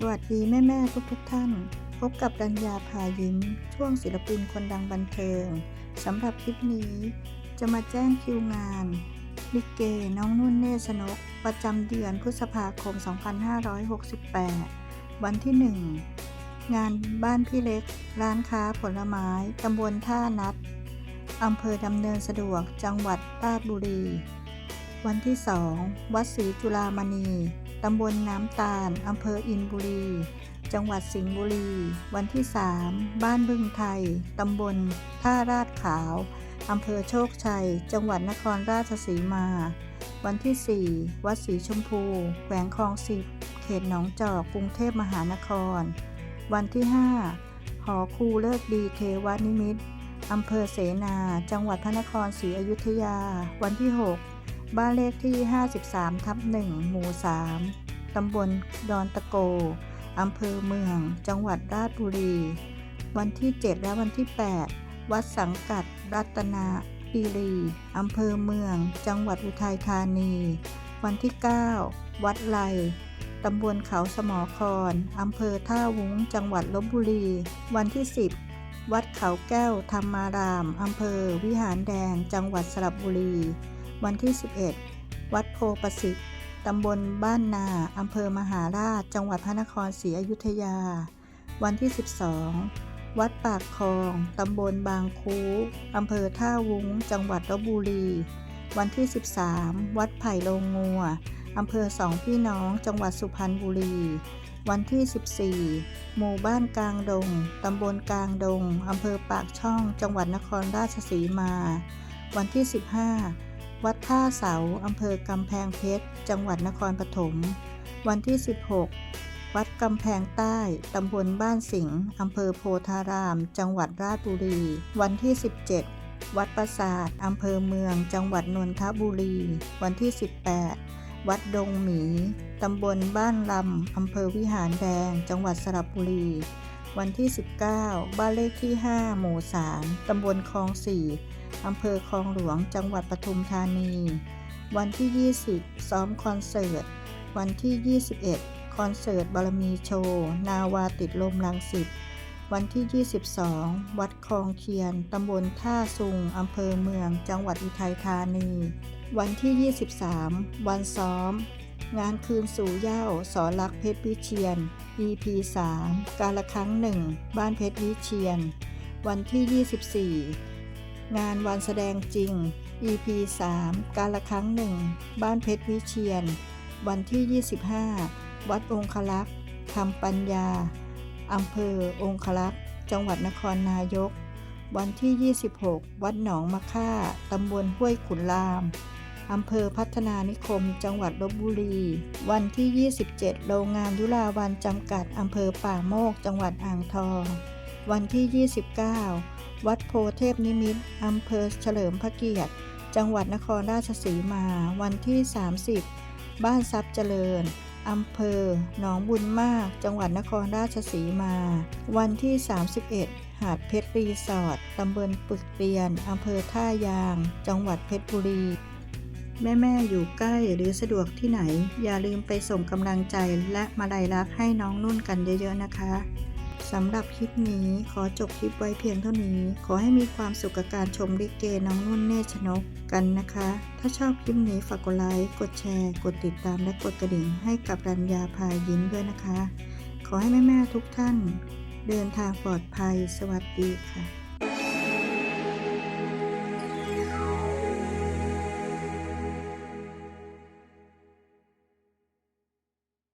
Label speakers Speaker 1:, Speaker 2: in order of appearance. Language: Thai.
Speaker 1: สวัสดีแม่แม่ทุกทุกๆท่าน พบกับรัญญาพายิ้ม ช่วงศิลปินคนดังบันเทิงสำหรับคลิปนี้ จะมาแจ้งคิวงานลิเกน้องนุ่นเนชนก ประจำเดือนพฤษภาคม 2568 วันที่ 1 งานบ้านพี่เล็ก ร้านค้าผลไม้ตำบลท่านัดอำเภอดำเนินสะดวกจังหวัดราชบุรี วันที่ 2 วัดศรีจุฬามณี ตำบลน้ำตาล อำเภออินบุรี จังหวัดสิงห์บุรี วันที่ 3 บ้านบึงไทย ตำบลท่าราดขาว อำเภอโชคชัย จังหวัดนครราชสีมา วันที่ 4 วัดศรีชมพู แขวงคลองสิบเขตหนองจอก กรุงเทพมหานคร วันที่ 5 หอครูเลิกดีเทวนิมิตรอำเภอเสนา จังหวัดพระนครศรีอยุธยา วันที่ 6 บ้านเลขที่ 53 ทับ 1 หมู่ 3 ตำบลดอนตะโก อำเภอเมือง จังหวัดราชบุรี วันที่ 7 และวันที่ 8 วัดสังกัด รัตนาคีรีอำเภอเมือง จังหวัดอุทัยธานี วันที่ 9 วัดไลตำบลเขาสมอคอนอำเภอท่าวุ้ง จังหวัดลบบุรี วันที่ 10 วัดเขาแก้วธรรมาราม อำเภอวิหารแดง จังหวัดสระบุรี วันที่ 11 วัดโพประสิทธิ์ตำบลบ้านนาอำเภอมหาราช จังหวัดพระนครศรีอยุธยา วันที่ 12 วัดปากคลองตำบลบางคูอำเภอท่าวุ้ง จังหวัดลบบุรี วันที่ 13 วัดไผ่โลงงัวอำเภอสองพี่น้อง จังหวัดสุพรรณบุรี วันที่ 14 หมู่บ้านกลางดง ตำบลกลางดง อำเภอปากช่อง จังหวัดนครราชสีมา วันที่ 15 วัดท่าเสาอำเภอกำแพงเพชร จังหวัดนครปฐม วันที่ 16 วัดกำแพงใต้ ตำบลบ้านสิงห์อำเภอโพธาราม จังหวัดราชบุรี วันที่ 17 วัดปราสาทอำเภอเมือง จังหวัดนนทบุรี วันที่ 18 วัดดงหมี ตำบลบ้านลำอำเภอวิหารแดง จังหวัดสระบุรี วันที่ 19 บ้านเลขที่ 5 หมู่ 3 ตำบลคลอง 4 อำเภอคลองหลวง จังหวัดปทุมธานี วันที่ 20 ซ้อมคอนเสิร์ต วันที่ 21 คอนเสิร์ตบารมีโชว์ นาวาติดลมลังสิต วันที่ 22 วัดคลองเคียน ตำบลท่าซุง อำเภอเมือง จังหวัดอุทัยธานี วันที่ 23 วันซ้อม งานคืนสู่เย้าสอนรักเพชรวิเชียน EP 3การละครั้งหนึ่ง บ้านเพชรวิเชียน วันที่ 24 งานวันแสดงจริง EP 3การละครั้งหนึ่ง บ้านเพชรวิเชียน วันที่ 25 วัดองคลักษ์ธรรมปัญญาอำเภอองคลักษ์จังหวัดนครนายก วันที่ 26 วัดหนองมะค่าตำบลห้วยขุนลาม อำเภอพัฒนานิคม จังหวัดลบบุรี วันที่ 27 โรงงานยุราวันจำกัด อำเภอป่าโมก จังหวัดอ่างทอง วันที่ 29 วัดโพเทพนิมิตอำเภอเฉลิมพระเกียรติ จังหวัดนครราชสีมา วันที่ 30 บ้านทรัพย์เจริญอำเภอ หนองบุญมาก จังหวัดนครราชสีมา วันที่ 31 หาดเพชรรีสอร์ทตำบลปึกเปียน อำเภอท่ายาง จังหวัดเพชรบุรี แม่ ๆ อยู่ใกล้หรือสะดวกที่ไหน อย่าลืมไปส่งกำลังใจและมาลัยรักให้น้องนุ่นกันเยอะ ๆ นะคะสำหรับคลิปนี้ขอจบคลิปไว้เพียงเท่านี้ ขอให้มีความสุขกับการชมลิเกน้องนุ่นเนชนกกันนะคะ ถ้าชอบคลิปนี้ฝากกดไลค์กดแชร์ กดติดตามและกดกระดิ่งให้กับรัญญาพายิ้มด้วยนะคะ ขอให้แม่ ๆ ทุกท่าน เดินทางปลอดภัยสวัสดีค่ะ